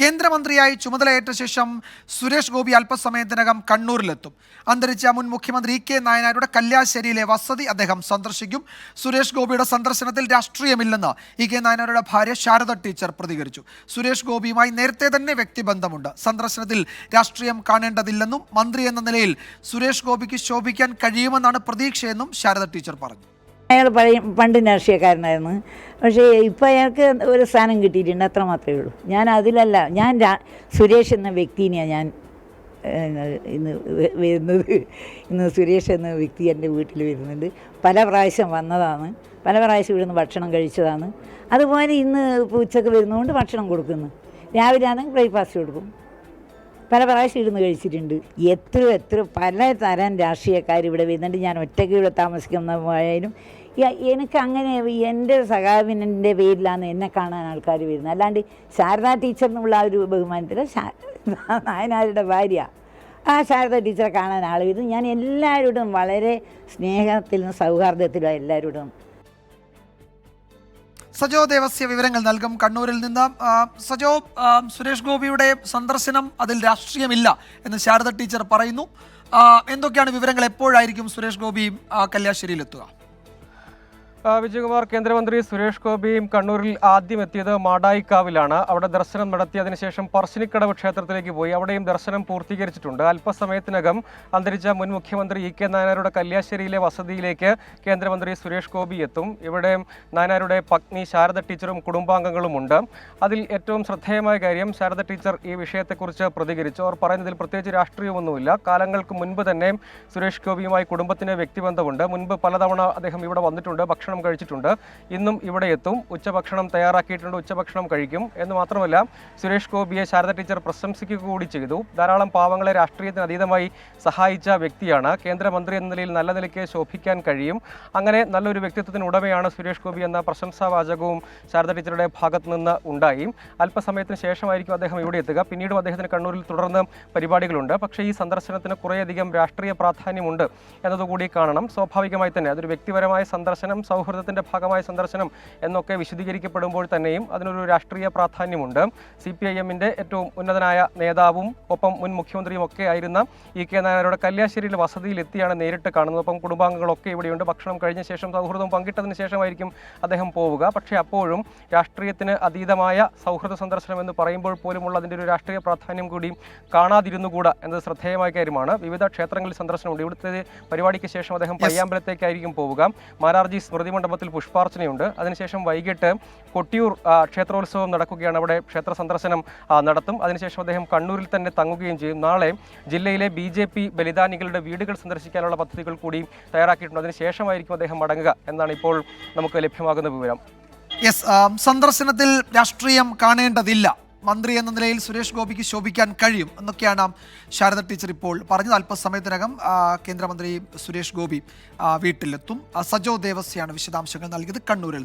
കേന്ദ്രമന്ത്രിയായി ചുമതലയേറ്റ ശേഷം സുരേഷ് ഗോപി അല്പസമയത്തിനകം കണ്ണൂരിലെത്തും. അന്തരിച്ച മുൻ മുഖ്യമന്ത്രി ഇ കെ നായനാരുടെ കല്യാശ്ശേരിയിലെ വസതി അദ്ദേഹം സന്ദർശിക്കും. സുരേഷ് ഗോപിയുടെ സന്ദർശനത്തിൽ രാഷ്ട്രീയമില്ലെന്ന് ഇ കെ നായനാരുടെ ഭാര്യ ശാരദ ടീച്ചർ പ്രതികരിച്ചു. സുരേഷ് ഗോപിയുമായി നേരത്തെ തന്നെ വ്യക്തിബന്ധമുണ്ട്. സന്ദർശനത്തിൽ രാഷ്ട്രീയം കാണേണ്ടതില്ലെന്നും മന്ത്രി എന്ന നിലയിൽ സുരേഷ് ഗോപിക്ക് ശോഭിക്കാൻ കഴിയുമെന്നാണ് പ്രതീക്ഷയെന്നും ശാരദ ടീച്ചർ പറഞ്ഞു. അയാൾ പഴയ പണ്ട് രാഷ്ട്രീയക്കാരനായിരുന്നു പക്ഷേ ഇപ്പോൾ അയാൾക്ക് ഒരു സ്ഥാനം കിട്ടിയിട്ടുണ്ട്. അത്ര മാത്രമേ ഉള്ളൂ. ഞാൻ അതിലല്ല ഞാൻ സുരേഷ് എന്ന വ്യക്തിനെയാണ് ഞാൻ ഇന്ന് വരുന്നത്. ഇന്ന് സുരേഷ് എന്ന വ്യക്തി എന്റെ വീട്ടിൽ വരുന്നുണ്ട്. പല പ്രാവശ്യം വന്നതാണ്. പല പ്രാവശ്യം ഇവിടുന്ന് ഭക്ഷണം കഴിച്ചതാണ്. അതുപോലെ ഇന്ന് ഉച്ചയ്ക്ക് വരുന്നതുകൊണ്ട് ഭക്ഷണം കൊടുക്കുന്നു. രാവിലെ ആണെങ്കിൽ ബ്രേക്ക്ഫാസ്റ്റ് കൊടുക്കും. പല പ്രാവശ്യം ഇരുന്ന് കഴിച്ചിട്ടുണ്ട്. എത്ര എത്ര പല തരം രാഷ്ട്രീയക്കാർ ഇവിടെ വരുന്നുണ്ട്. ഞാൻ ഒറ്റയ്ക്ക് ഇവിടെ താമസിക്കുന്നതായാലും എനിക്ക് അങ്ങനെ എന്റെ സഖാവിന്റെ പേരിലാണ് എന്നെ കാണാൻ ആൾക്കാർ വരുന്നത്. അല്ലാണ്ട് ശാരദ ടീച്ചറിനുള്ള ആ ഒരു ബഹുമാനത്തിൽ നായനാരുടെ ഭാര്യ. ആ ശാരദ ടീച്ചറെ കാണാൻ ആൾ വരുന്നു. ഞാൻ എല്ലാവരോടും വളരെ സ്നേഹത്തിലും സൗഹാർദ്ദത്തിലും എല്ലാവരോടും. സജോ ദേവസ്യ വിവരങ്ങൾ നൽകും. കണ്ണൂരിൽ നിന്ന് സജോ സുരേഷ് ഗോപിയുടെ സന്ദർശനം അതിൽ രാഷ്ട്രീയമില്ല എന്ന് ശാരദ ടീച്ചർ പറയുന്നു. എന്തൊക്കെയാണ് വിവരങ്ങൾ? എപ്പോഴായിരിക്കും സുരേഷ് ഗോപിയും കല്യാശ്ശേരിയിലെത്തുക? വിജയകുമാർ കേന്ദ്രമന്ത്രി സുരേഷ് ഗോപിയും കണ്ണൂരിൽ ആദ്യം എത്തിയത് മാടായിക്കാവിലാണ്. അവിടെ ദർശനം നടത്തിയതിനു ശേഷം പറശ്ശിനിക്കടവ് ക്ഷേത്രത്തിലേക്ക് പോയി. അവിടെയും ദർശനം പൂർത്തീകരിച്ചിട്ടുണ്ട്. അല്പസമയത്തിനകം അന്തരിച്ച മുൻ മുഖ്യമന്ത്രി ഇ കെ നായനാരുടെ കല്യാശ്ശേരിയിലെ വസതിയിലേക്ക് കേന്ദ്രമന്ത്രി സുരേഷ് ഗോപി എത്തും. ഇവിടെ നായനാരുടെ പത്നി ശാരദ ടീച്ചറും കുടുംബാംഗങ്ങളുമുണ്ട്. അതിൽ ഏറ്റവും ശ്രദ്ധേയമായ കാര്യം ശാരദ ടീച്ചർ ഈ വിഷയത്തെക്കുറിച്ച് പ്രതികരിച്ചു. അവർ പറയുന്നതിൽ പ്രത്യേകിച്ച് രാഷ്ട്രീയമൊന്നുമില്ല. കാലങ്ങൾക്ക് മുൻപ് തന്നെ സുരേഷ് ഗോപിയുമായി കുടുംബത്തിന് വ്യക്തിബന്ധമുണ്ട്. മുൻപ് പലതവണ അദ്ദേഹം ഇവിടെ വന്നിട്ടുണ്ട്. ഭക്ഷണം കഴിച്ചിട്ടുണ്ട്. ഇന്നും ഇവിടെ എത്തും. ഉച്ചഭക്ഷണം തയ്യാറാക്കിയിട്ടുണ്ട്. ഉച്ചഭക്ഷണം കഴിക്കും. എന്ന് മാത്രമല്ല സുരേഷ് ഗോപിയെ ശാരദ ടീച്ചർ പ്രശംസിക്കുക കൂടി ചെയ്തു. ധാരാളം പാവങ്ങളെ രാഷ്ട്രീയത്തിന് അതീതമായി സഹായിച്ച വ്യക്തിയാണ്. കേന്ദ്രമന്ത്രി എന്ന നിലയിൽ നല്ല നിലയ്ക്ക് ശോഭിക്കാൻ കഴിയും. അങ്ങനെ നല്ലൊരു വ്യക്തിത്വത്തിന് ഉടമയാണ് സുരേഷ് ഗോപി എന്ന പ്രശംസാവാചകവും ശാരദ ടീച്ചറുടെ ഭാഗത്ത് നിന്ന് ഉണ്ടായി. അല്പസമയത്തിന് ശേഷമായിരിക്കും അദ്ദേഹം ഇവിടെ എത്തുക. പിന്നീടും അദ്ദേഹത്തിന് കണ്ണൂരിൽ തുടർന്ന് പരിപാടികളുണ്ട്. പക്ഷേ ഈ സന്ദർശനത്തിന് കുറേയധികം രാഷ്ട്രീയ പ്രാധാന്യമുണ്ട് എന്നതുകൂടി കാണണം. സ്വാഭാവികമായി തന്നെ അതൊരു വ്യക്തിപരമായ സന്ദർശനം സൗഹൃദത്തിന്റെ ഭാഗമായ സന്ദർശനം എന്നൊക്കെ വിശദീകരിക്കപ്പെടുമ്പോൾ തന്നെയും അതിനൊരു രാഷ്ട്രീയ പ്രാധാന്യമുണ്ട്. സി പി ഐ എമ്മിന്റെ ഏറ്റവും ഉന്നതനായ നേതാവും ഒപ്പം മുൻ മുഖ്യമന്ത്രിയും ഒക്കെ ആയിരുന്ന ഇ കെ നായരുടെ കല്യാശ്ശേരിയിൽ വസതിയിൽ എത്തിയാണ് നേരിട്ട് കാണുന്നത്. ഒപ്പം കുടുംബാംഗങ്ങളൊക്കെ ഇവിടെയുണ്ട്. ഭക്ഷണം കഴിഞ്ഞ ശേഷം സൗഹൃദം പങ്കിട്ടതിന് ശേഷമായിരിക്കും അദ്ദേഹം പോവുക. പക്ഷേ അപ്പോഴും രാഷ്ട്രീയത്തിന് അതീതമായ സൗഹൃദ സന്ദർശനം എന്ന് പറയുമ്പോൾ പോലുമുള്ള അതിന്റെ ഒരു രാഷ്ട്രീയ പ്രാധാന്യം കൂടി കാണാതിരുന്നുകൂടാ എന്നത് ശ്രദ്ധേയമായ കാര്യമാണ്. വിവിധ ക്ഷേത്രങ്ങളിൽ സന്ദർശനമുണ്ട്. ഇവിടുത്തെ പരിപാടിക്ക് ശേഷം അദ്ദേഹം പയ്യാമ്പലത്തേക്കായിരിക്കും പോവുക. മാരാർജി സ്മൃതി മണ്ഡപത്തിൽ പുഷ്പാർച്ചനയുണ്ട്. അതിനുശേഷം വൈകിട്ട് കൊട്ടിയൂർ ക്ഷേത്രോത്സവം നടക്കുകയാണ്. അവിടെ ക്ഷേത്ര സന്ദർശനം നടത്തും. അതിനുശേഷം അദ്ദേഹം കണ്ണൂരിൽ തന്നെ തങ്ങുകയും ചെയ്യും. നാളെ ജില്ലയിലെ ബി ജെ പി ബലിദാനികളുടെ വീടുകൾ സന്ദർശിക്കാനുള്ള പദ്ധതികൾ കൂടി തയ്യാറാക്കിയിട്ടുണ്ട്. അതിനുശേഷമായിരിക്കും അദ്ദേഹം മടങ്ങുക എന്നാണ് ഇപ്പോൾ നമുക്ക് ലഭ്യമാകുന്ന വിവരം. യെസ് സന്ദർശനത്തിൽ രാഷ്ട്രീയം കാണേണ്ടതില്ല. മന്ത്രി എന്ന നിലയിൽ സുരേഷ് ഗോപിക്ക് ശോഭിക്കാൻ കഴിയും എന്നൊക്കെയാണ് ശാരദ ടീച്ചർ ഇപ്പോൾ പറഞ്ഞത്. അല്പസമയത്തിനകം കേന്ദ്രമന്ത്രി സുരേഷ് ഗോപി വീട്ടിലെത്തും. സജോ ദേവസ്യാണ് വിശദാംശങ്ങൾ നൽകിയത്. കണ്ണൂരിൽ